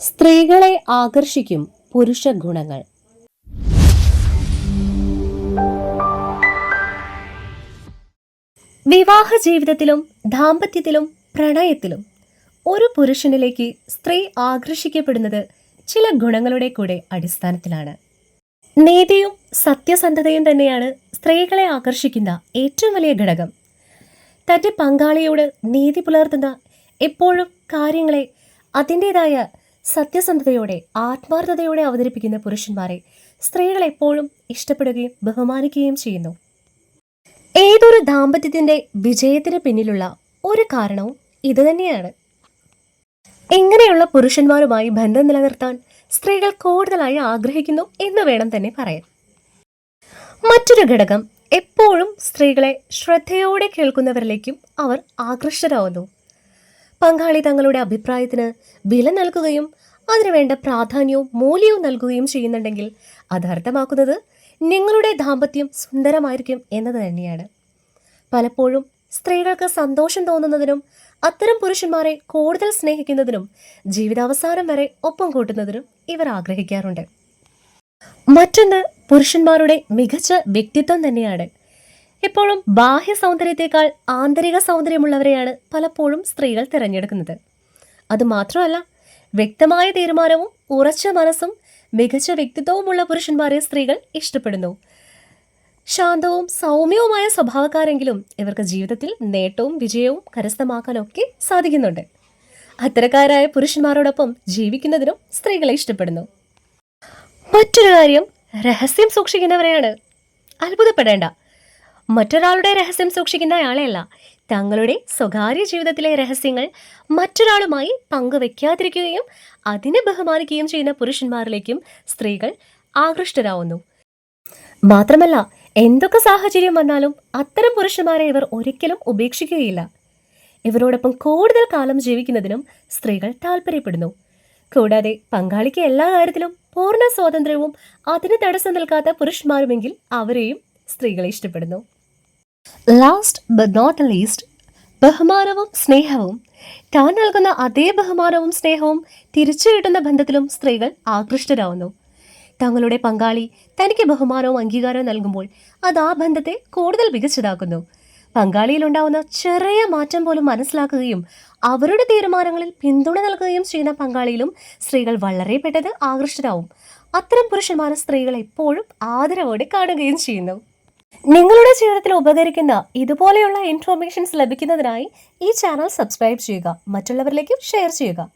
സ്ത്രീകളെ ആകർഷിക്കും പുരുഷ ഗുണങ്ങൾ. വിവാഹ ജീവിതത്തിലും ദാമ്പത്യത്തിലും പ്രണയത്തിലും ഒരു പുരുഷനിലേക്ക് സ്ത്രീ ആകർഷിക്കപ്പെടുന്നത് ചില ഗുണങ്ങളുടെ കൂടെ അടിസ്ഥാനത്തിലാണ്. നീതിയും സത്യസന്ധതയും തന്നെയാണ് സ്ത്രീകളെ ആകർഷിക്കുന്ന ഏറ്റവും വലിയ ഘടകം. തന്റെ പങ്കാളിയോട് നീതി പുലർത്തുന്ന എപ്പോഴും കാര്യങ്ങളെ അതിന്റെതായ സത്യസന്ധതയോടെ ആത്മാർത്ഥതയോടെ അവതരിപ്പിക്കുന്ന പുരുഷന്മാരെ സ്ത്രീകൾ എപ്പോഴും ഇഷ്ടപ്പെടുകയും ബഹുമാനിക്കുകയും ചെയ്യുന്നു. ഏതൊരു ദാമ്പത്യത്തിന്റെ വിജയത്തിന് പിന്നിലുള്ള ഒരു കാരണവും ഇതുതന്നെയാണ് എങ്ങനെയുള്ള പുരുഷന്മാരുമായി ബന്ധം നിലനിർത്താൻ സ്ത്രീകൾ കൂടുതലായി ആഗ്രഹിക്കുന്നു എന്ന് വേണം തന്നെ പറയാൻ. മറ്റൊരു ഘടകം എപ്പോഴും സ്ത്രീകളെ ശ്രദ്ധയോടെ കേൾക്കുന്നവരിലേക്കും അവർ ആകൃഷ്ടരാവുന്നു. പങ്കാളി തങ്ങളുടെ അഭിപ്രായത്തിന് വില നൽകുകയും അതിനുവേണ്ട പ്രാധാന്യവും മൂല്യവും നൽകുകയും ചെയ്യുന്നുണ്ടെങ്കിൽ അത് അർത്ഥമാക്കുന്നത് നിങ്ങളുടെ ദാമ്പത്യം സുന്ദരമായിരിക്കും എന്നത് തന്നെയാണ്. പലപ്പോഴും സ്ത്രീകൾക്ക് സന്തോഷം തോന്നുന്നതിനും അത്തരം പുരുഷന്മാരെ കൂടുതൽ സ്നേഹിക്കുന്നതിനും ജീവിതാവസാനം വരെ ഒപ്പം കൂട്ടുന്നതിനും ഇവർ ആഗ്രഹിക്കാറുണ്ട്. മറ്റൊന്ന് പുരുഷന്മാരുടെ മികച്ച വ്യക്തിത്വം തന്നെയാണ്. എപ്പോഴും ബാഹ്യ സൗന്ദര്യത്തെക്കാൾ ആന്തരിക സൗന്ദര്യമുള്ളവരെയാണ് പലപ്പോഴും സ്ത്രീകൾ തിരഞ്ഞെടുക്കുന്നത്. അതുമാത്രമല്ല വ്യക്തമായ തീരുമാനവും ഉറച്ച മനസ്സും മികച്ച വ്യക്തിത്വവുമുള്ള പുരുഷന്മാരെ സ്ത്രീകൾ ഇഷ്ടപ്പെടുന്നു. ശാന്തവും സൗമ്യവുമായ സ്വഭാവക്കാരെങ്കിലും ഇവർക്ക് ജീവിതത്തിൽ നേട്ടവും വിജയവും കരസ്ഥമാക്കാനൊക്കെ സാധിക്കുന്നുണ്ട്. അത്തരക്കാരായ പുരുഷന്മാരോടൊപ്പം ജീവിക്കുന്നതിനും സ്ത്രീകളെ ഇഷ്ടപ്പെടുന്നു. മറ്റൊരു കാര്യം രഹസ്യം സൂക്ഷിക്കുന്നവരെയാണ് അത്ഭുതപ്പെടേണ്ട. മറ്റൊരാളുടെ രഹസ്യം സൂക്ഷിക്കുന്ന ആളെയല്ല. തങ്ങളുടെ സ്വകാര്യ ജീവിതത്തിലെ രഹസ്യങ്ങൾ മറ്റൊരാളുമായി പങ്കുവെക്കാതിരിക്കുകയും അതിനെ ബഹുമാനിക്കുകയും ചെയ്യുന്ന പുരുഷന്മാരിലേക്കും സ്ത്രീകൾ ആകൃഷ്ടരാവുന്നു. മാത്രമല്ല എന്തൊക്കെ സാഹചര്യം വന്നാലും അത്തരം പുരുഷന്മാരെ ഇവർ ഒരിക്കലും ഉപേക്ഷിക്കുകയില്ല. ഇവരോടൊപ്പം കൂടുതൽ കാലം ജീവിക്കുന്നതിനും സ്ത്രീകൾ താല്പര്യപ്പെടുന്നു കൂടാതെ പങ്കാളിക്ക് എല്ലാ കാര്യത്തിലും പൂർണ സ്വാതന്ത്ര്യവും അതിന് തടസ്സം നിൽക്കാത്ത പുരുഷന്മാരുമെങ്കിൽ അവരെയും സ്ത്രീകളെ ഇഷ്ടപ്പെടുന്നു. ലാസ്റ്റ് ബട്ട് നോട്ട് ലീസ്റ്റ് ബഹുമാനവും സ്നേഹവും. താൻ നൽകുന്ന അതേ ബഹുമാനവും സ്നേഹവും തിരിച്ചു കിട്ടുന്ന ബന്ധത്തിലും സ്ത്രീകൾ ആകൃഷ്ടരാവുന്നു. തങ്ങളുടെ പങ്കാളി തനിക്ക് ബഹുമാനവും അംഗീകാരവും നൽകുമ്പോൾ അത് ആ ബന്ധത്തെ കൂടുതൽ മികച്ചതാക്കുന്നു പങ്കാളിയിലുണ്ടാവുന്ന ചെറിയ മാറ്റം പോലും മനസ്സിലാക്കുകയും അവരുടെ തീരുമാനങ്ങളിൽ പിന്തുണ നൽകുകയും ചെയ്യുന്ന പങ്കാളിയിലും സ്ത്രീകൾ വളരെ പെട്ടെന്ന് ആകൃഷ്ടരാവും. അത്തരം പുരുഷന്മാരെ സ്ത്രീകൾ എപ്പോഴും ആദരവോടെ കാണുകയും ചെയ്യുന്നു. നിങ്ങളുടെ ജീവിതത്തിൽ ഉപകരിക്കുന്ന ഇതുപോലെയുള്ള ഇൻഫോർമേഷൻസ് ലഭിക്കുന്നതിനായി ഈ ചാനൽ സബ്സ്ക്രൈബ് ചെയ്യുക. മറ്റുള്ളവരിലേക്കും ഷെയർ ചെയ്യുക.